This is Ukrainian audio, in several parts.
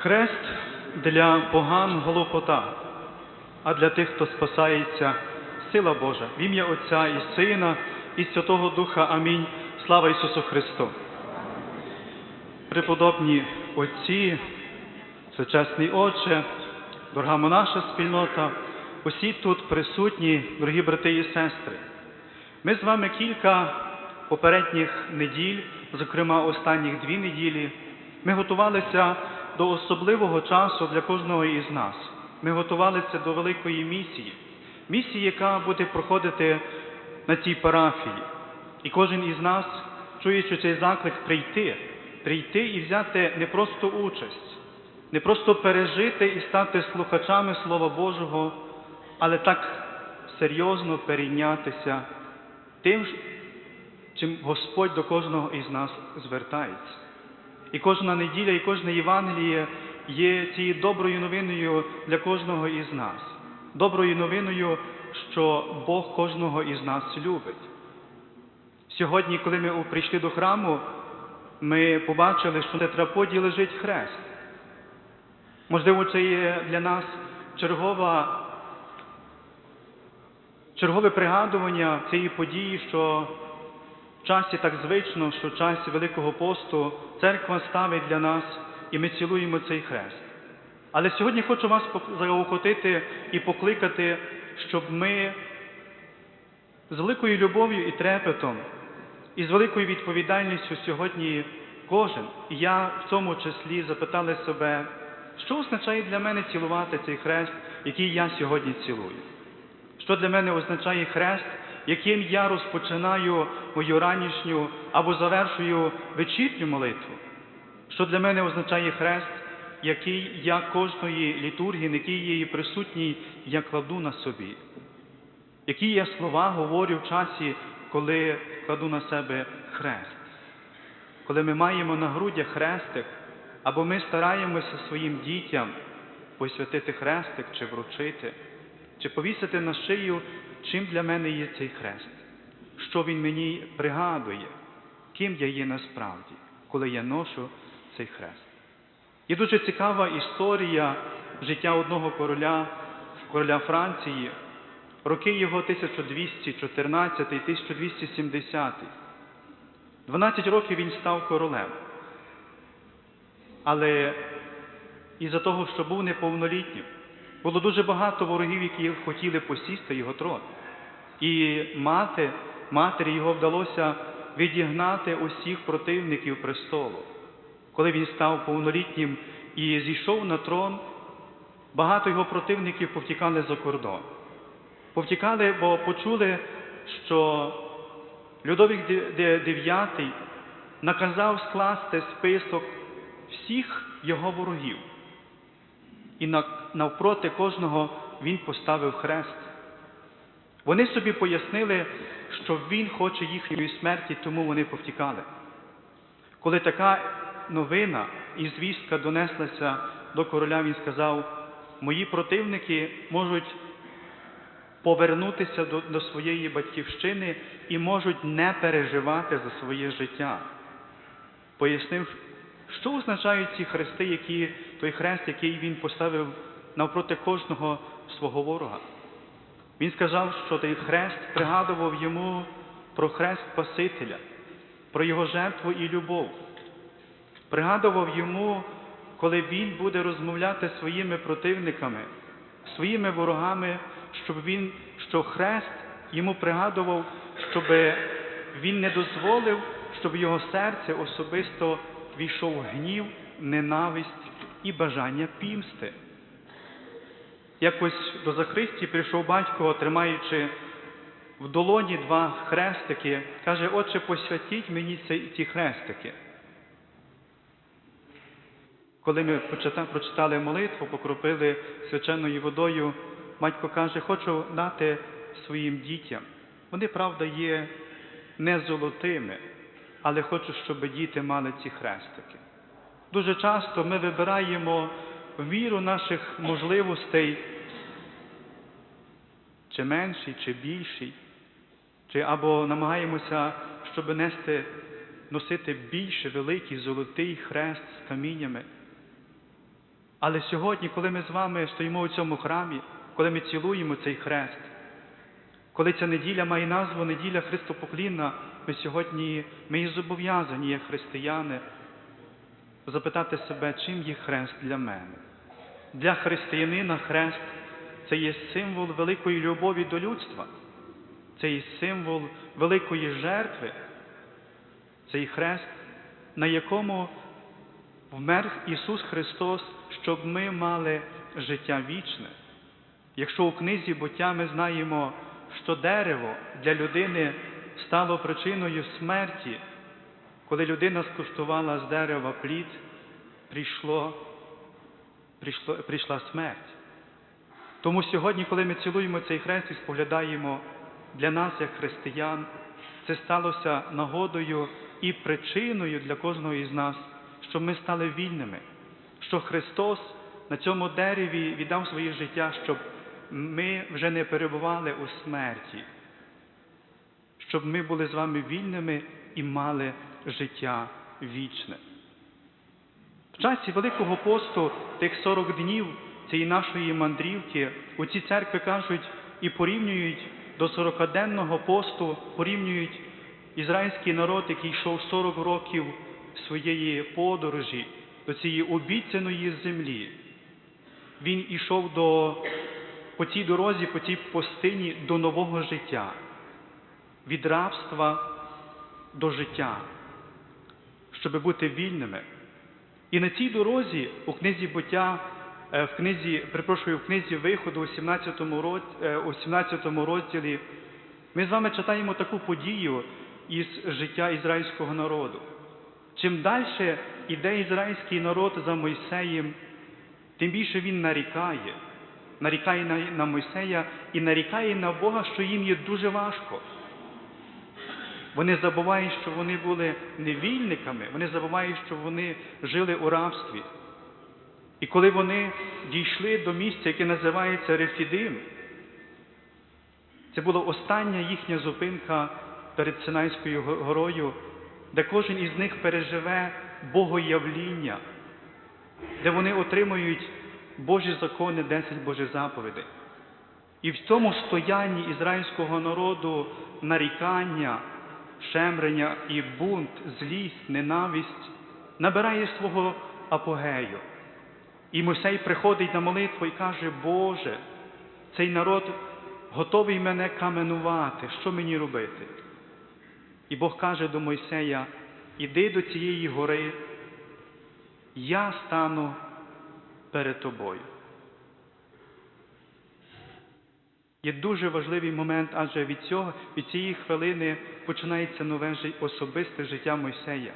Хрест для поган голопота, а для тих, хто спасається, сила Божа. В ім'я Отця і Сина, і Святого Духа. Амінь. Слава Ісусу Христу. Преподобні Отці, Всечесний Отче, дорога наша спільнота, усі тут присутні, дорогі брати і сестри. Ми з вами кілька попередніх неділь, зокрема останніх дві неділі, ми готувалися до особливого часу для кожного із нас. Ми готувалися до великої місії, місії, яка буде проходити на цій парафії. І кожен із нас, чуючи цей заклик, прийти, прийти і взяти не просто участь, не просто пережити і стати слухачами Слова Божого, але так серйозно перейнятися тим, чим Господь до кожного із нас звертається. І кожна неділя, і кожне Євангеліє є цією доброю новиною для кожного із нас. Доброю новиною, що Бог кожного із нас любить. Сьогодні, коли ми прийшли до храму, ми побачили, що на траподі лежить хрест. Можливо, це є для нас чергова, чергове пригадування цієї події, що в часі так звично, що в часі Великого посту церква ставить для нас і ми цілуємо цей хрест. Але сьогодні хочу вас заохотити і покликати, щоб ми з великою любов'ю і трепетом, і з великою відповідальністю сьогодні кожен, і я в цьому числі запитали себе, що означає для мене цілувати цей хрест, який я сьогодні цілую? Що для мене означає хрест, яким я розпочинаю мою ранішню або завершую вечірню молитву? Що для мене означає хрест, який я кожної літургії, на який є її присутній, я кладу на собі? Які я слова говорю в часі, коли кладу на себе хрест? Коли ми маємо на грудях хрестик, або ми стараємося своїм дітям посвятити хрестик чи вручити, чи повісити на шию, чим для мене є цей хрест, що він мені пригадує, ким я є насправді, коли я ношу цей хрест. Є дуже цікава історія життя одного короля, короля Франції, роки його 1214-1270. 12 років він став королем. Але із-за того, що був неповнолітнім, було дуже багато ворогів, які хотіли посісти його трон. І мати, матері його вдалося відігнати усіх противників престолу. Коли він став повнолітнім і зійшов на трон, багато його противників повтікали за кордон. Повтікали, бо почули, що Людовік IX наказав скласти список всіх його ворогів. І навпроти кожного він поставив хрест. Вони собі пояснили, що він хоче їхньої смерті, тому вони повтікали. Коли така новина і звістка донеслася до короля, він сказав, мої противники можуть повернутися до, до своєї батьківщини і можуть не переживати за своє життя. Пояснив, що означають ці хрести, які, той хрест, який він поставив навпроти кожного свого ворога. Він сказав, що той хрест пригадував йому про хрест Спасителя, про його жертву і любов. Пригадував йому, коли він буде розмовляти своїми противниками, своїми ворогами, щоб він, що хрест йому пригадував, щоб він не дозволив, щоб його серце особисто війшов гнів, ненависть і бажання пімсти. Якось до Захристі прийшов батько, тримаючи в долоні два хрестики, каже, Отче, посвятіть мені ці хрестики. Коли ми прочитали молитву, покропили свяченою водою, батько каже, хочу дати своїм дітям. Вони, правда, є не золотими, але хочу, щоб діти мали ці хрестики. Дуже часто ми вибираємо віру наших можливостей, чи менший, чи більший, чи або намагаємося, щоб нести, носити більше великий золотий хрест з каміннями. Але сьогодні, коли ми з вами стоїмо у цьому храмі, коли ми цілуємо цей хрест, коли ця неділя має назву неділя Христопоклінна, ми сьогодні ми і зобов'язані, як християни, запитати себе, чим є хрест для мене. Для християнина хрест це є символ великої любові до людства, це є символ великої жертви, цей хрест, на якому вмер Ісус Христос, щоб ми мали життя вічне. Якщо у книзі буття ми знаємо, що дерево для людини стало причиною смерті, коли людина скуштувала з дерева плід, прийшло, прийшло, прийшла смерть. Тому сьогодні, коли ми цілуємо цей хрест і споглядаємо для нас, як християн, це сталося нагодою і причиною для кожного із нас, щоб ми стали вільними, що Христос на цьому дереві віддав своє життя, щоб ми вже не перебували у смерті, щоб ми були з вами вільними і мали життя вічне. В часі Великого посту тих 40 днів цієї нашої мандрівки у ці церкви кажуть і порівнюють до 40-денного посту, порівнюють ізраїльський народ, який йшов 40 років своєї подорожі до цієї обіцяної землі. Він ішов до, по цій дорозі, по цій пустині до нового життя, від рабства до життя, щоб бути вільними. І на цій дорозі у книзі буття, е, в книзі, перепрошую, в книзі виходу у 17 роз- е, у 17 розділі ми з вами читаємо таку подію із життя ізраїльського народу. Чим далі йде ізраїльський народ за Мойсеєм, тим більше він нарікає, нарікає на, на Мойсея і нарікає на Бога, що їм є дуже важко. Вони забувають, що вони були невільниками, вони забувають, що вони жили у рабстві. І коли вони дійшли до місця, яке називається Рефідим, це була остання їхня зупинка перед Синайською горою, де кожен із них переживе богоявління, де вони отримують Божі закони, 10 Божих заповідей. І в цьому стоянні ізраїльського народу нарікання, шемрення і бунт, злість, ненависть набирає свого апогею. І Мойсей приходить на молитву і каже, Боже, цей народ готовий мене каменувати, що мені робити? І Бог каже до Мойсея, іди до цієї гори, я стану перед тобою. Є дуже важливий момент, адже від цього, від цієї хвилини починається нове особисте життя Мойсея.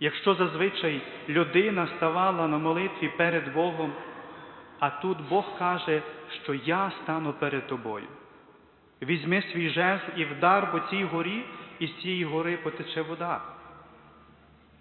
Якщо зазвичай людина ставала на молитві перед Богом, а тут Бог каже, що я стану перед тобою. Візьми свій жезл і вдар по цій горі, і з цієї гори потече вода.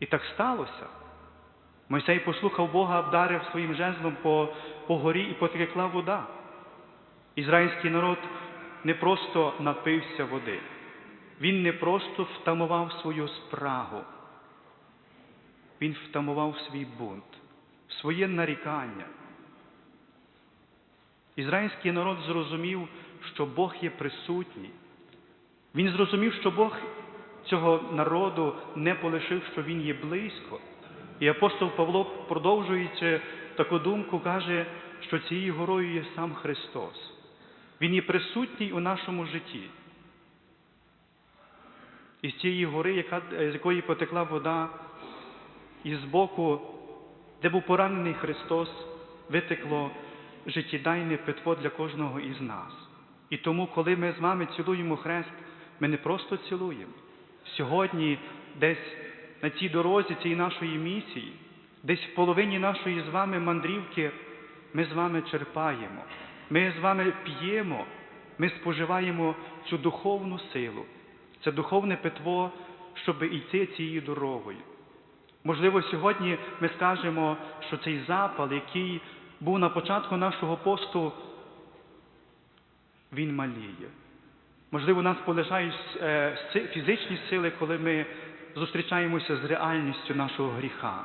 І так сталося. Мойсей послухав Бога, вдарив своїм жезлом по, по горі і потекла вода. Ізраїльський народ не просто напився води, він не просто втамував свою спрагу, він втамував свій бунт, своє нарікання. Ізраїльський народ зрозумів, що Бог є присутній. Він зрозумів, що Бог цього народу не полишив, що Він є близько. І апостол Павло, продовжуючи таку думку, каже, що цією горою є сам Христос. Він є присутній у нашому житті. І з цієї гори, яка, з якої потекла вода, і з боку, де був поранений Христос, витекло життєдайне питво для кожного із нас. І тому, коли ми з вами цілуємо хрест, ми не просто цілуємо. Сьогодні, десь на цій дорозі цієї нашої місії, десь в половині нашої з вами мандрівки, ми з вами черпаємо, ми з вами п'ємо, ми споживаємо цю духовну силу, це духовне питво, щоб йти цією дорогою. Можливо, сьогодні ми скажемо, що цей запал, який був на початку нашого посту, він маліє. Можливо, нас полишають е, фізичні сили, коли ми зустрічаємося з реальністю нашого гріха.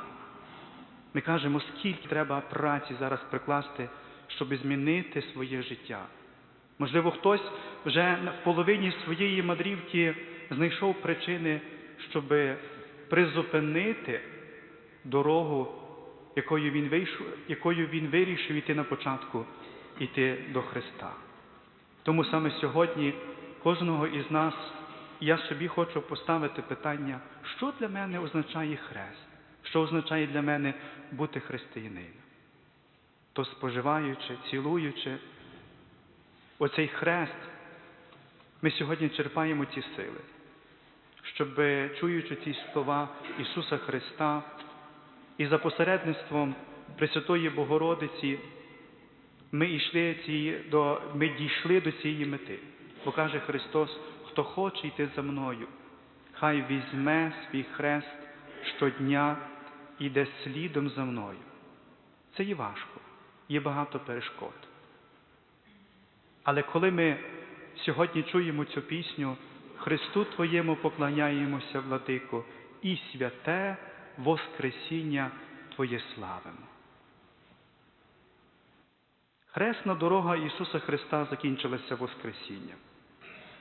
Ми кажемо, скільки треба праці зараз прикласти, щоб змінити своє життя. Можливо, хтось вже в половині своєї мандрівки знайшов причини, щоб призупинити дорогу, якою він, вийшов, якою він вирішив йти на початку, йти до Христа. Тому саме сьогодні кожного із нас я собі хочу поставити питання, що для мене означає хрест, що означає для мене бути християнином. То споживаючи, цілуючи оцей хрест, ми сьогодні черпаємо ті сили, щоб, чуючи ці слова Ісуса Христа і за посередництвом Пресвятої Богородиці, ми, йшли ці, до, ми дійшли до цієї мети. Бо каже Христос, хто хоче йти за мною, хай візьме свій хрест щодня і йде слідом за мною. Це є важко, є багато перешкод. Але коли ми сьогодні чуємо цю пісню, Христу Твоєму поклоняємося, владико, і святе Воскресіння Твоє славимо. Хресна дорога Ісуса Христа закінчилася Воскресінням.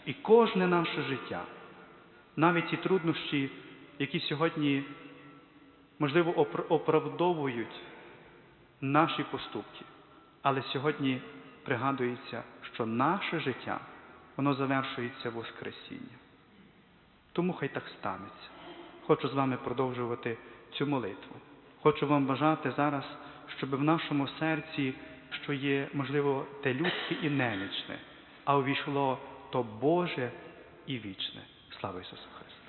І кожне наше життя, навіть ті труднощі, які сьогодні, можливо, оправдовують наші поступки, але сьогодні пригадується, що наше життя, воно завершується Воскресінням. Тому хай так станеться. Хочу з вами продовжувати цю молитву. Хочу вам бажати зараз, щоб в нашому серці, що є, можливо, те людське і немічне, а увійшло то Боже і вічне. Слава Ісусу Христу!